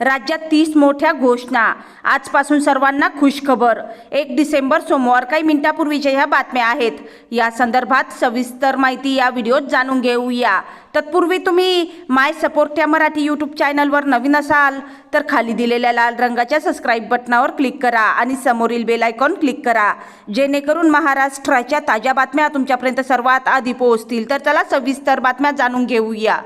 राज्यात तीस मोठ्या घोषणा. आजपासून सर्वांना खुशखबर. एक डिसेंबर सोमवार काही मिनिटापूर्वीच्या ह्या बातम्या आहेत या संदर्भात सविस्तर माहिती या व्हिडिओत जाणून घेऊया. तत्पूर्वी तुम्ही माय सपोर्ट या मराठी यूट्यूब चॅनलवर नवीन असाल तर खाली दिलेल्या लाल रंगाच्या सबस्क्राईब बटनावर क्लिक करा आणि समोरील बेल आयकॉन क्लिक करा. जेणेकरून महाराष्ट्राच्या ताज्या बातम्या तुमच्यापर्यंत सर्वात आधी पोहोचतील. तर चला सविस्तर बातम्या जाणून घेऊया.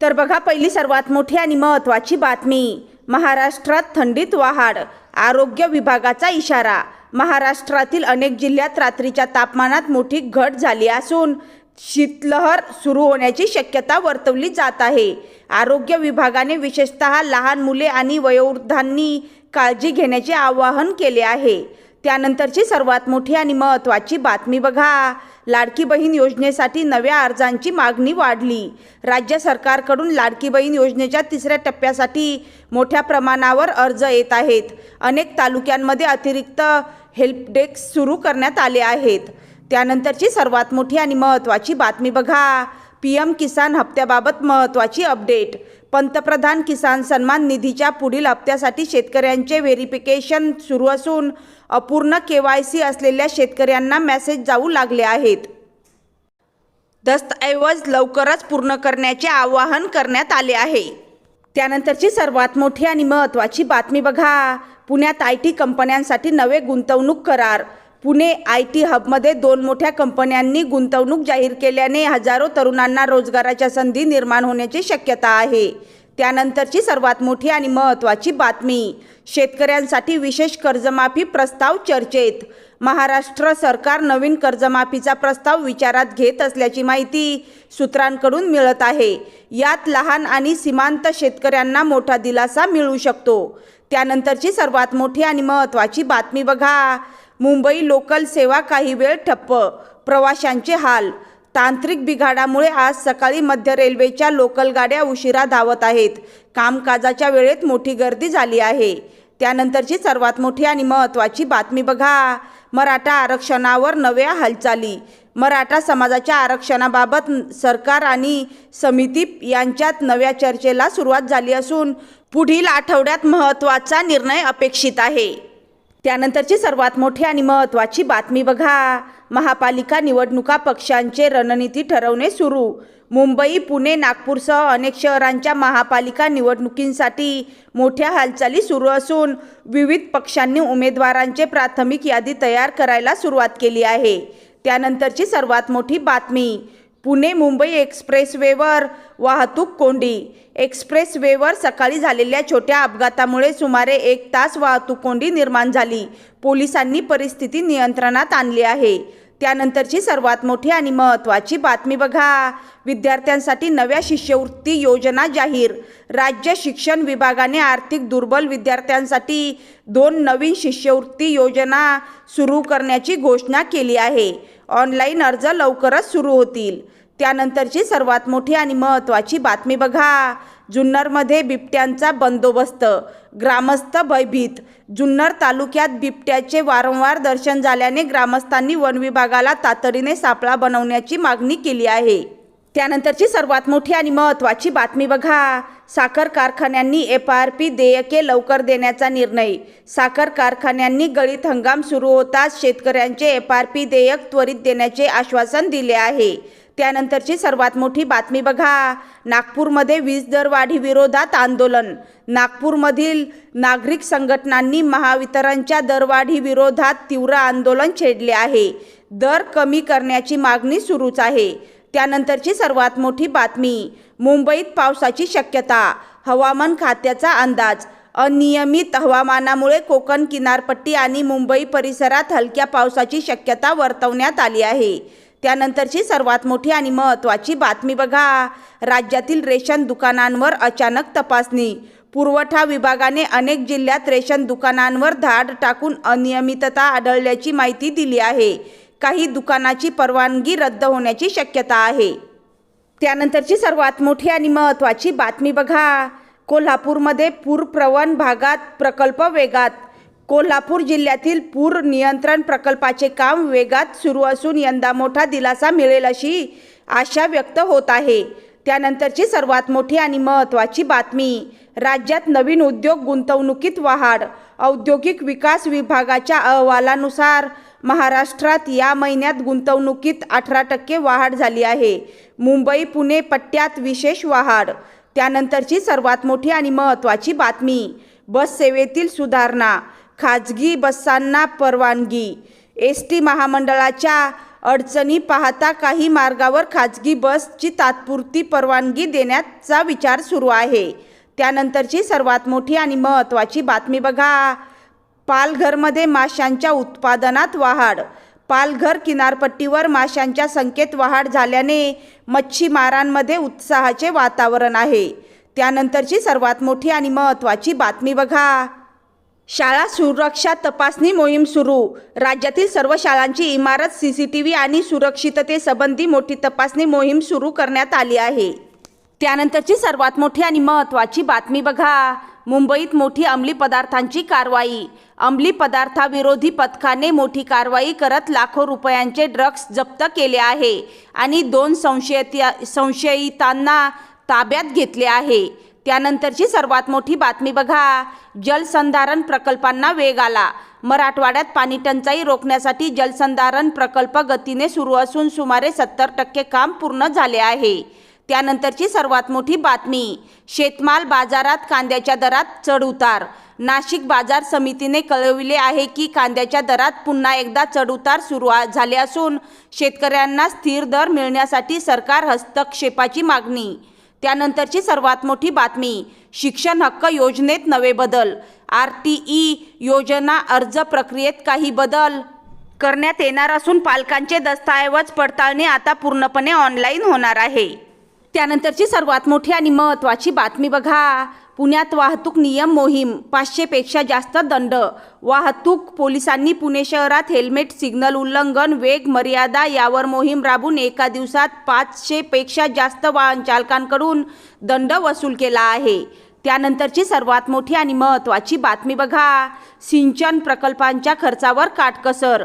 तर बघा पहिली सर्वात मोठी आणि महत्त्वाची बातमी. महाराष्ट्रात थंडीत वाढ आरोग्य विभागाचा इशारा. महाराष्ट्रातील अनेक जिल्ह्यात रात्रीच्या तापमानात मोठी घट झाली असून शीतलहर सुरू होण्याची शक्यता वर्तवली जात आहे. आरोग्य विभागाने विशेषतः लहान मुले आणि वयोवृद्धांनी काळजी घेण्याचे आवाहन केले आहे. त्यानंतरची सर्वात मोठी आणि महत्त्वाची बातमी बघा. लाडकी बहीण योजनेसाठी नव्या अर्जांची मागणी वाढली. राज्य सरकारकडून लाडकी बहीण योजनेच्या तिसऱ्या टप्प्यासाठी मोठ्या प्रमाणावर अर्ज येत आहेत. अनेक तालुक्यांमध्ये अतिरिक्त हेल्प डेस्क सुरू करण्यात आले आहेत. त्यानंतरची सर्वात मोठी आणि महत्त्वाची बातमी बघा. पी एम किसान हप्त्याबाबत महत्त्वाची अपडेट. पंतप्रधान किसान सन्मान निधीच्या पुढील हप्त्यासाठी शेतकऱ्यांचे व्हेरिफिकेशन सुरू असून अपूर्ण के वाय सी असलेल्या शेतकऱ्यांना मेसेज जाऊ लागले आहेत. दस्तऐवज लवकरच पूर्ण करण्याचे आवाहन करण्यात आले आहे. त्यानंतरची सर्वात मोठी आणि महत्त्वाची बातमी बघा. पुण्यात आय टी कंपन्यांसाठी नवे गुंतवणूक करार. पुणे आय टी हबमध्ये दोन मोठ्या कंपन्यांनी गुंतवणूक जाहीर केल्याने हजारो तरुणांना रोजगाराच्या संधी निर्माण होण्याची शक्यता आहे. त्यानंतरची सर्वात मोठी आणि महत्त्वाची बातमी शेतकऱ्यांसाठी विशेष कर्जमाफी प्रस्ताव चर्चेत. महाराष्ट्र सरकार नवीन कर्जमाफीचा प्रस्ताव विचारात घेत असल्याची माहिती सूत्रांकडून मिळत आहे. यात लहान आणि सीमांत शेतकऱ्यांना मोठा दिलासा मिळू शकतो. त्यानंतरची सर्वात मोठी आणि महत्त्वाची बातमी बघा. मुंबई लोकल सेवा काही वेळ ठप्प. प्रवाशांचे हाल. तांत्रिक बिघाडामुळे आज सकाळी मध्य रेल्वेच्या लोकल गाड्या उशिरा धावत आहेत. कामकाजाच्या वेळेत मोठी गर्दी झाली आहे. त्यानंतरची सर्वात मोठी आणि महत्त्वाची बातमी बघा. मराठा आरक्षणावर नव्या हालचाली. मराठा समाजाच्या आरक्षणाबाबत सरकार आणि समिती यांच्यात नव्या चर्चेला सुरुवात झाली असून पुढील आठवड्यात महत्त्वाचा निर्णय अपेक्षित आहे. त्यानंतरची सर्वात मोठी आणि महत्त्वाची बातमी बघा. महापालिका निवडणुका पक्षांचे रणनीती ठरवणे सुरू. मुंबई पुणे नागपूरसह अनेक शहरांच्या महापालिका निवडणुकींसाठी मोठ्या हालचाली सुरू असून विविध पक्षांनी उमेदवारांचे प्राथमिक यादी तयार करायला सुरुवात केली आहे. त्यानंतरची सर्वात मोठी बातमी पुणे मुंबई एक्सप्रेसवेवर वाहतूक कोंडी. एक्सप्रेसवेवर सकाळी झालेल्या छोट्या अपघातामुळे सुमारे एक तास वाहतूक कोंडी निर्माण झाली. पोलिसांनी परिस्थिती नियंत्रणात आणली आहे. त्यानंतरची सर्वात मोठी आणि महत्त्वाची बातमी बघा. विद्यार्थ्यांसाठी नव्या शिष्यवृत्ती योजना जाहीर. राज्य शिक्षण विभागाने आर्थिक दुर्बल विद्यार्थ्यांसाठी दोन नवीन शिष्यवृत्ती योजना सुरू करण्याची घोषणा केली आहे. ऑनलाईन अर्ज लवकरच सुरू होतील. त्यानंतरची सर्वात मोठी आणि महत्त्वाची बातमी बघा. जुन्नरमध्ये बिबट्यांचा बंदोबस्त. ग्रामस्थ भयभीत. जुन्नर तालुक्यात बिबट्याचे वारंवार दर्शन झाल्याने ग्रामस्थांनी वन विभागाला तातडीने सापळा बनवण्याची मागणी केली आहे. त्यानंतरची सर्वात मोठी आणि महत्त्वाची बातमी बघा. साखर कारखान्यांनी एफ आर पी देयके लवकर देण्याचा निर्णय. साखर कारखान्यांनी गळीत हंगाम सुरू होताच शेतकऱ्यांचे एफ आर पी देयक त्वरित देण्याचे आश्वासन दिले आहे. त्यानंतरची सर्वात मोठी बातमी बघा. नागपूरमध्ये वीज दरवाढी विरोधात आंदोलन. नागपूरमधील नागरिक संघटनांनी महावितरणच्या दरवाढी विरोधात तीव्र आंदोलन छेडले आहे. दर कमी करण्याची मागणी सुरूच आहे. त्यानंतरची सर्वात मोठी बातमी मुंबईत पावसाची शक्यता हवामान खात्याचा अंदाज. अनियमित हवामानामुळे कोकण किनारपट्टी आणि मुंबई परिसरात हलक्या पावसाची शक्यता वर्तवण्यात आली आहे. त्यानंतरची सर्वात मोठी आणि महत्त्वाची बातमी बघा. राज्यातील रेशन दुकानांवर अचानक तपासणी. पुरवठा विभागाने अनेक जिल्ह्यात रेशन दुकानांवर धाड टाकून अनियमितता आढळल्याची माहिती दिली आहे. काही दुकानाची परवानगी रद्द होण्याची शक्यता आहे. त्यानंतरची सर्वात मोठी आणि महत्त्वाची बातमी बघा. कोल्हापूरमध्ये पूरप्रवण भागात प्रकल्प वेगात. कोल्हापूर जिल्ह्यातील पूर नियंत्रण प्रकल्पाचे काम वेगात सुरू असून यंदा मोठा दिलासा मिळेल अशी आशा व्यक्त होत आहे. त्यानंतरची सर्वात मोठी आणि महत्त्वाची बातमी राज्यात नवीन उद्योग गुंतवणुकीत वाढ. औद्योगिक विकास विभागाच्या अहवालानुसार महाराष्ट्रात या महिन्यात गुंतवणुकीत अठरा टक्के वाढ झाली आहे. मुंबई पुणे पट्ट्यात विशेष वाढ. त्यानंतरची सर्वात मोठी आणि महत्त्वाची बातमी बस सेवेतील सुधारणा खाजगी बसांना परवानगी. एस टी महामंडळाच्या अडचणी पाहता काही मार्गावर खाजगी बसची तात्पुरती परवानगी देण्याचा विचार सुरू आहे. त्यानंतरची सर्वात मोठी आणि महत्त्वाची बातमी बघा. पालघरमध्ये माशांच्या उत्पादनात वाढ. पालघर किनारपट्टीवर माशांच्या संख्येत वाढ झाल्याने मच्छीमारांमध्ये उत्साहाचे वातावरण आहे. त्यानंतरची सर्वात मोठी आणि महत्त्वाची बातमी बघा. शाळा सुरक्षा तपासणी मोहीम सुरू. राज्यातील सर्व शाळांची इमारत सी सी टी व्ही आणि सुरक्षिततेसंबंधी मोठी तपासणी मोहीम सुरू करण्यात आली आहे. त्यानंतरची सर्वात मोठी आणि महत्त्वाची बातमी बघा. मुंबईत मोठी अंमली पदार्थांची कारवाई. अंमली पदार्थाविरोधी पथकाने मोठी कारवाई करत लाखो रुपयांचे ड्रग्ज जप्त केले आहे आणि दोन संशयित संशयितांना ताब्यात घेतले आहे. त्यानंतरची सर्वात मोठी बातमी बघा. जलसंधारण प्रकल्पांना वेग आला. मराठवाड्यात पाणीटंचाई रोखण्यासाठी जलसंधारण प्रकल्प गतीने सुरू असून सुमारे सत्तर टक्के काम पूर्ण झाले आहे. त्यानंतरची सर्वात मोठी बातमी शेतमाल बाजारात कांद्याच्या दरात चढउतार नाशिक बाजार समितीने कळविले आहे की कांद्याच्या दरात पुन्हा एकदा चढउतार सुरू झाले असून शेतकऱ्यांना स्थिर दर मिळण्यासाठी सरकार हस्तक्षेपाची मागणी. त्यानंतरची सर्वात मोठी बातमी शिक्षण हक्क योजनेत नवे बदल. आर टी ई योजना अर्ज प्रक्रियेत काही बदल? करण्यात येणार असून पालकांचे दस्तऐवज पडताळणी आता पूर्णपणे ऑनलाईन होणार आहे. त्यानंतरची सर्वात मोठी आणि महत्त्वाची बातमी बघा. पुण्यात वाहतूक नियम मोहीम पाचशेपेक्षा जास्त दंड. वाहतूक पोलिसांनी पुणे शहरात हेल्मेट सिग्नल उल्लंघन वेग मर्यादा यावर मोहीम राबवून एका दिवसात पाचशेपेक्षा जास्त वाहन चालकांकडून दंड वसूल केला आहे. त्यानंतरची सर्वात मोठी आणि महत्त्वाची बातमी बघा. सिंचन प्रकल्पांच्या खर्चावर काटकसर.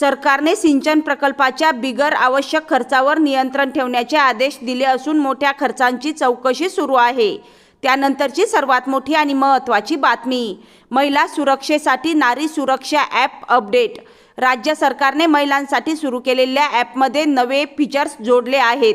सरकारने सिंचन प्रकल्पाच्या बिगर आवश्यक खर्चावर नियंत्रण ठेवण्याचे आदेश दिले असून मोठ्या खर्चांची चौकशी सुरू आहे. त्यानंतरची सर्वात मोठी आणि महत्त्वाची बातमी महिला सुरक्षेसाठी नारी सुरक्षा ॲप अपडेट. राज्य सरकारने महिलांसाठी सुरू केलेल्या ॲपमध्ये नवे फीचर्स जोडले आहेत.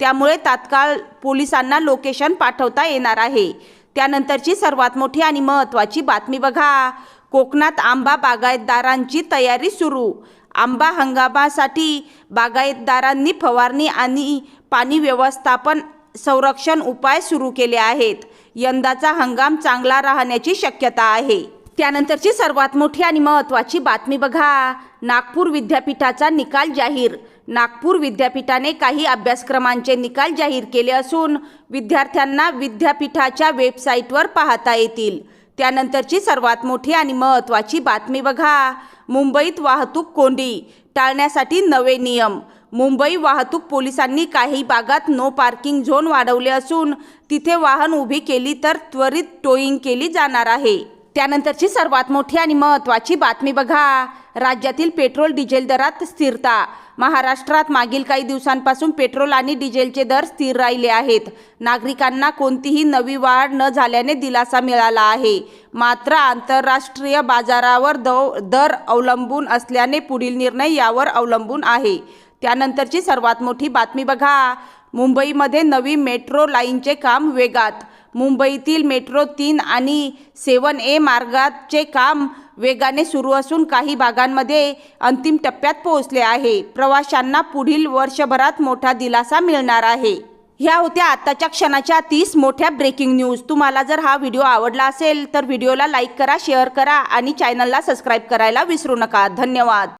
त्यामुळे तात्काळ पोलिसांना लोकेशन पाठवता येणार आहे. त्यानंतरची सर्वात मोठी आणि महत्त्वाची बातमी बघा. कोकणात आंबा बागायतदारांची तयारी सुरू. आंबा हंगामासाठी बागायतदारांनी फवारणी आणि पाणी व्यवस्थापन संरक्षण उपाय सुरू केले आहेत. यंदाचा हंगाम चांगला राहण्याची शक्यता आहे. त्यानंतरची सर्वात मोठी आणि महत्त्वाची बातमी बघा. नागपूर विद्यापीठाचा निकाल जाहीर. नागपूर विद्यापीठाने काही अभ्यासक्रमांचे निकाल जाहीर केले असून विद्यार्थ्यांना विद्यापीठाच्या वेबसाईटवर पाहता येतील. त्यानंतरची सर्वात मोठी आणि महत्त्वाची बातमी बघा. मुंबईत वाहतूक कोंडी टाळण्यासाठी नवे नियम. मुंबई वाहतूक पोलिसांनी काही भागात नो पार्किंग झोन वाढवले असून तिथे वाहन उभी केली तर त्वरित टोईंग केली जाणार आहे. त्यानंतरची सर्वात मोठी आणि महत्त्वाची बातमी बघा. राज्यातील पेट्रोल डिझेल दरात स्थिरता. महाराष्ट्रात मागील काही दिवसांपासून पेट्रोल आणि डिझेलचे दर स्थिर राहिले आहेत. नागरिकांना कोणतीही नवी वाढ न झाल्याने दिलासा मिळाला आहे. मात्र आंतरराष्ट्रीय बाजारावर दव दर अवलंबून असल्याने पुढील निर्णय यावर अवलंबून आहे. त्यानंतरची सर्वात मोठी बातमी बघा. मुंबईमध्ये नवी मेट्रो लाईनचे काम वेगात. मुंबईतील मेट्रो तीन आणि सेवन ए मार्गाचे काम वेगाने सुरू असून काही भागांमध्ये अंतिम टप्प्यात पोहोचले आहे. प्रवाशांना पुढील वर्षभरात मोठा दिलासा मिळणार आहे. ह्या होत्या आत्ताच्या क्षणाच्या तीस मोठ्या ब्रेकिंग न्यूज तुम्हाला जर हा व्हिडिओ आवडला असेल तर व्हिडिओला लाईक करा शेअर करा आणि चॅनलला सबस्क्राईब करायला विसरू नका. धन्यवाद.